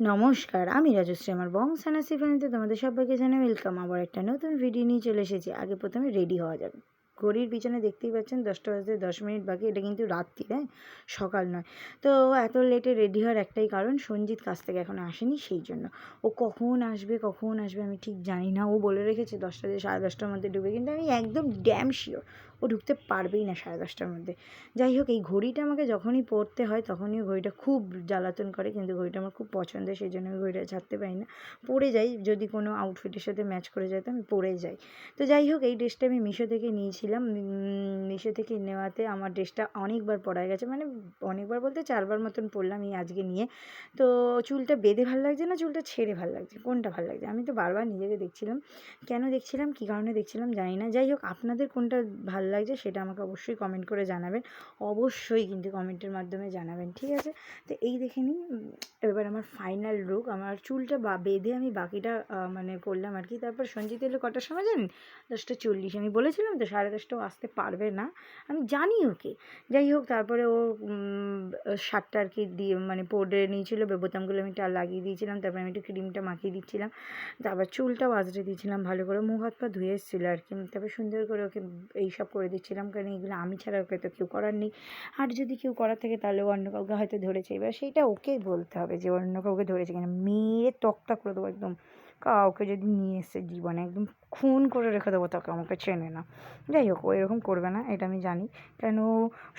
নমস্কার, আমি রাজশ্রী আমার বং সানাসি ফ্যামিলিতে তোমাদের সবাইকে জানাই ওয়েলকাম আবার একটা নতুন ভিডিও নিয়ে চলে এসেছি। আগে প্রথমে রেডি হওয়া যাবে ঘড়ির পিছনে দেখতেই পাচ্ছেন দশটা বাজতে দশ মিনিট বাকি। এটা কিন্তু রাত্রি হ্যাঁ? সকাল নয়। তো এত লেটে রেডি হওয়ার একটাই কারণ সঞ্জিত কাছ থেকে এখন আসেনি সেই জন্য। ও কখন আসবে কখন আসবে আমি ঠিক জানি না। ও বলে রেখেছে দশটা থেকে সাড়ে দশটার মধ্যে ঢুকবে। কিন্তু আমি একদম ড্যাম শিওর ও ঢুকতে পারবেই না সাড়ে দশটার মধ্যে। যাই হোক, এই ঘড়িটা আমাকে যখনই পড়তে হয় তখনই ঘড়িটা খুব জ্বালাতন করে। কিন্তু ঘড়িটা আমার খুব পছন্দের, সেই জন্য আমি ঘড়িটা ছাড়তে পারি না। পরে যাই, যদি কোনো আউটফিটের সাথে ম্যাচ করে যায় তো আমি পরে যাই। তো যাই হোক, এই ড্রেসটা আমি মিশো থেকে নিয়েছিলাম মিশো থেকে নেওয়াতে আমার ড্রেসটা অনেকবার পরা গেছে। মানে অনেকবার বলতে চারবার মতন পরলাম এই আজকে নিয়ে। তো চুলটা বেঁধে ভালো লাগছে না চুলটা ছেড়ে ভালো লাগছে? কোনটা ভালো লাগছে? আমি তো বারবার নিজেকে দেখছিলাম। কেন দেখছিলাম? কী কারণে দেখছিলাম? জানি না। যাই হোক, আপনাদের কোনটা ভালো লাগছে সেটা আমাকে অবশ্যই কমেন্ট করে জানাবেন। অবশ্যই কিন্তু কমেন্টের মাধ্যমে জানাবেন, ঠিক আছে? তো এই দেখে নিন এবার আমার ফাইনাল লুক আমার চুলটা বা, বেঁধে আমি বাকিটা মানে করলাম আর কি। তারপর সঞ্জিত এলো কটার সময় জানেন? দশটা চল্লিশ। আমি বলেছিলাম তো সাড়ে দশটাও আসতে পারবে না। আমি জানি ওকে। যাই হোক তারপরে ও শার্টটা আর কি দিয়ে মানে পরে নিয়েছিল বোতামগুলো আমি টাল লাগিয়ে দিয়েছিলাম, তারপরে আমি একটু ক্রিমটা মাখিয়ে দিচ্ছিলাম, তারপর চুলটাও আজরে দিয়েছিলাম ভালো করে, মুখ হাত পা ধুয়ে এসেছিল আর কি, তারপর সুন্দর করে ওকে এইসব করে দিচ্ছিলাম, কারণ এগুলো আমি ছাড়া ওকে তো কেউ করার নেই, আর যদি কেউ করার থাকে তাহলে অন্য কাউকে হয়তো ধরেছে, এবার সেইটা ওকেই বলতে হবে যে অন্য কাউকে ধরেছে কিনা মেয়ে তক্তা করে দেবো একদম কাউকে যদি নিয়ে এসে জীবনে একদম খুন করে রেখে দেবো তাকে, আমাকে চেনে না, যাই হোক, ও এরকম করবে না, এটা আমি জানি, কেন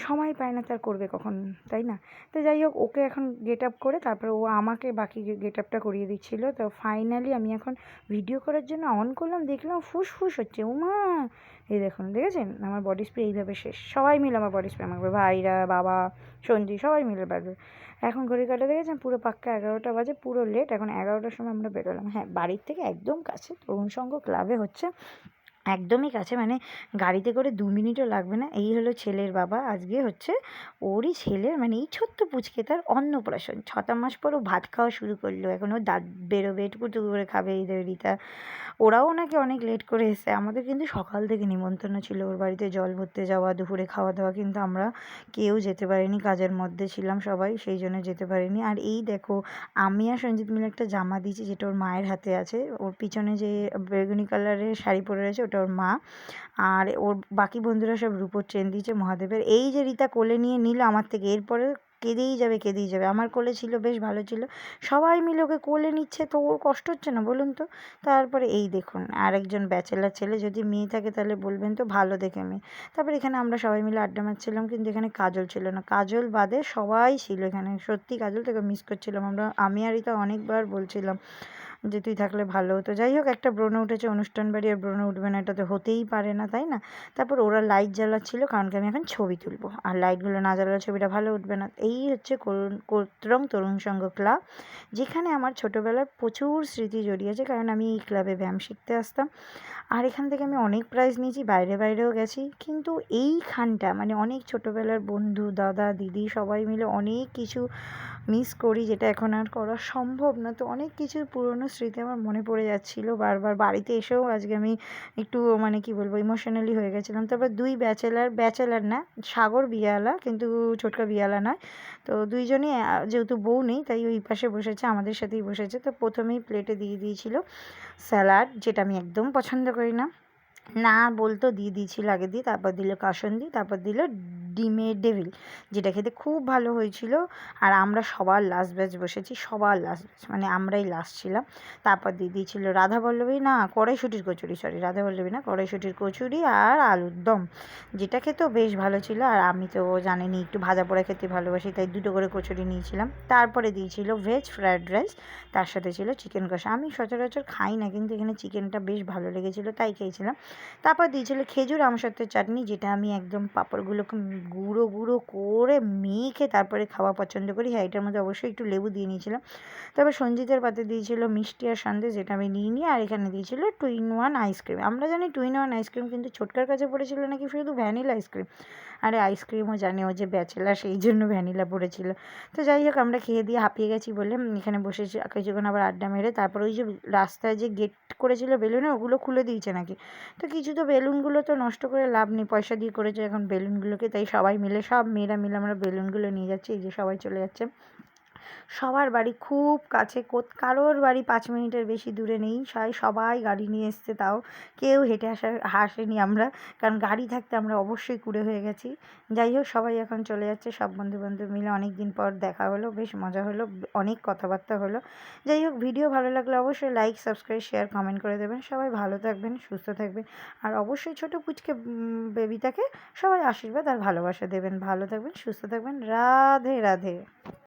সময় পায় না তার করবে কখন, তাই না? তো যাই হোক, ওকে এখন গেট আপ করে তারপরে ও আমাকে বাকি গেট আপটা করিয়ে দিচ্ছিল। তো ফাইনালি আমি এখন ভিডিও করার জন্য অন করলাম, দেখলাম ফুস ফুস হচ্ছে। উমা! এই দেখুন, দেখেছেন? আমার বডি স্প্রে এইভাবে শেষ। সবাই মিলে আমার বডি স্প্রে আমাকে ভাইরা, বাবা, সঞ্জি, সবাই মিলে বাড়বে এখন ঘড়ি কাটা দেখেছেন? পুরো পাক্কা এগারোটা বাজে, পুরো লেট এখন এগারোটার সময় আমরা বেরোলাম। হ্যাঁ বাড়ির থেকে একদম কাছে, তরুণ সংঘ ক্লাবে হচ্ছে। একদমই কাছে মানে গাড়িতে করে দু মিনিটও লাগবে না। এই হলো ছেলের বাবা। আজকে হচ্ছে ওরই ছেলের মানে এই ছোট্ট পুচকে তার অন্নপ্রাশন। ছটা মাস পর ও ভাত খাওয়া শুরু করল। এখন ও দাঁত বেরোবে টুকু টুকু করে খাবে এই রিতা ওরাও ওনাকে অনেক লেট করে এসে আমাদের কিন্তু সকাল থেকে নিমন্ত্রণ ছিল ওর বাড়িতে জল ভরতে যাওয়া, দুপুরে খাওয়া দাওয়া, কিন্তু আমরা কেউ যেতে পারিনি। কাজের মধ্যে ছিলাম সবাই, সেই জন্য যেতে পারিনি। আর এই দেখো, আমি আর সঞ্জিত মিলে একটা জামা দিয়েছি, যেটা ওর মায়ের হাতে আছে। ওর পিছনে যে বেগুনি কালারের শাড়ি পরে রয়েছে, ওটা ওর মা। আর ওর বাকি বন্ধুরা সব রূপোর চেন দিয়েছে মহাদেবের। এই যে রীতা কোলে নিয়ে নিল আমার থেকে, এরপরে কেঁদেই যাবে কেঁদেই যাবে। আমার কোলে ছিল, বেশ ভালো ছিল। সবাই মিলে ওকে কোলে নিচ্ছে, তো ওর কষ্ট হচ্ছে না বলুন তো? তারপরে এই দেখুন আর একজন ব্যাচেলার ছেলে যদি মেয়ে থাকে তাহলে বলবেন তো ভালো দেখে মেয়ে। তারপরে এখানে আমরা সবাই মিলে আড্ডা মারছিলাম, কিন্তু এখানে কাজল ছিল না। কাজল বাদে সবাই ছিল এখানে। সত্যি কাজল থেকে মিস করছিলাম আমরা। আমি আর এটা অনেকবার বলছিলাম। যে তুই থাকলে ভালো হতো। যাই হোক, একটা ব্রণ উঠেছে অনুষ্ঠান বাড়ি, আর ব্রণ উঠবে না, এটা তো হতেই পারে না, তাই না? তারপর ওরা লাইট জ্বালাচ্ছিল, কারণ কি আমি এখন ছবি তুলবো। আর লাইটগুলো না জ্বালালে ছবিটা ভালো উঠবে না। এই হচ্ছে কোত্রং তরুণ সংঘ ক্লাব যেখানে আমার ছোটোবেলার প্রচুর স্মৃতি জড়িয়ে আছে কারণ আমি এই ক্লাবে ব্যায়াম শিখতে আসতাম। আর এখান থেকে আমি অনেক প্রাইজ নিয়েছি, বাইরে বাইরেও গেছি। কিন্তু এইখানটা মানে অনেক ছোটোবেলার বন্ধু, দাদা, দিদি, সবাই মিলে অনেক কিছু মিস করি, যেটা এখন আর করা সম্ভব না। তো অনেক কিছু পুরনো স্মৃতি আমার মনে পড়ে যাচ্ছিল বারবার। বাড়িতে এসেও আজকে আমি একটু মানে কি বলব ইমোশনালি হয়ে গেছিলাম। তারপর দুই ব্যাচেলার ব্যাচেলার না, সাগর বিয়ালা, কিন্তু ছোটকা বিয়ালা নয়। তো দুইজনই যেহেতু বউ নেই, তাই ওই পাশে বসেছে, আমাদের সাথেই বসেছে। তো প্রথমেই প্লেটে দিয়ে দিয়েছিল স্যালাড যেটা আমি একদম পছন্দ করি না। না বলতো, দিয়ে দিয়েছিল আগে দিয়ে, তারপর দিল কাসন্দি, তারপর দিল ডিমের ডেভিল, যেটা খেতে খুব ভালো হয়েছিল। আর আমরা সবার লাস্ট ব্যাচ বসেছি, সবার লাস্ট ব্যাচ মানে আমরাই লাস্ট ছিলাম। তারপর দিয়ে দিয়েছিল রাধা বল্লভী না, কড়াইশুটির কচুরি সরি রাধা বল্লভী না, কড়াইশুটির কচুরি আর আলুর দম, যেটা খেতেও বেশ ভালো ছিল। আর আমি তো জানিনি একটু ভাজা পোড়া খেতে ভালোবাসি, তাই দুটো করে কচুরি নিয়েছিলাম। তারপরে দিয়েছিল ভেজ ফ্রায়েড রাইস তার সাথে ছিল চিকেন কষা। আমি সচরাচর খাই না, কিন্তু এখানে চিকেনটা বেশ ভালো লেগেছিলো, তাই খেয়েছিলাম। তারপর দিয়েছিল খেজুর আমসত্ত্বের চাটনি, যেটা আমি একদম পাঁপড়গুলোকে গুঁড়ো গুঁড়ো করে মেখে তারপরে খাওয়া পছন্দ করি। হ্যাঁ এটার মধ্যে অবশ্যই একটু লেবু দিয়ে নিয়েছিলাম। তারপর সঞ্জিতের পাতে দিয়েছিল মিষ্টি আর সন্দেশ যেটা আমি নিয়ে নিই আর এখানে দিয়েছিল টু ইন ওয়ান আইসক্রিম। আমরা জানি টু ইন ওয়ান আইসক্রিম কিন্তু ছোটকার কাছে পড়েছিল নাকি শুধু ভ্যানিলা আইসক্রিম? আরে আইসক্রিমও জানি ও যে ব্যাচেলার, সেই জন্য ভ্যানিলা পড়েছিল। তো যাই হোক, আমরা খেয়ে দিয়ে হাঁপিয়ে গেছি বলে এখানে বসেছি কিছুক্ষণ আবার আড্ডা মেরে তারপর ওই যে রাস্তায় যে গেট করেছিল বেলুনে, ওগুলো খুলে দিয়েছে নাকি? তো কিছু তো বেলুনগুলো তো নষ্ট করে লাভ নেই, পয়সা দিয়ে করেছে এখন বেলুনগুলোকে, তাই সবাই মিলে সব মেয়েরা মিলে আমরা বেলুনগুলো নিয়ে যাচ্ছি এই যে সবাই চলে যাচ্ছে। সবার বাড়ি খুব কাছে কারোর বাড়ি পাঁচ মিনিটের বেশি দূরে নেই সবাই সবাই গাড়ি নিয়ে এসছে তাও। কেউ হেঁটে আসা, হাসেনি আমরা, কারণ গাড়ি থাকতে আমরা অবশ্যই কুড়ে হয়ে গেছি। যাই হোক, সবাই এখন চলে যাচ্ছে, সব বন্ধু বান্ধব মিলে অনেক দিন পর দেখা হলো, বেশ মজা হলো, অনেক কথাবার্তা হলো। যাই হোক, ভিডিও ভালো লাগলে অবশ্যই লাইক সাবস্ক্রাইব শেয়ার কমেন্ট করে দেবেন। সবাই ভালো থাকবেন, সুস্থ থাকবেন। আর অবশ্যই ছোটো পুচকে বেবিটাকে সবাই আশীর্বাদ আর ভালোবাসা দেবেন। ভালো থাকবেন, সুস্থ থাকবেন। রাধে রাধে।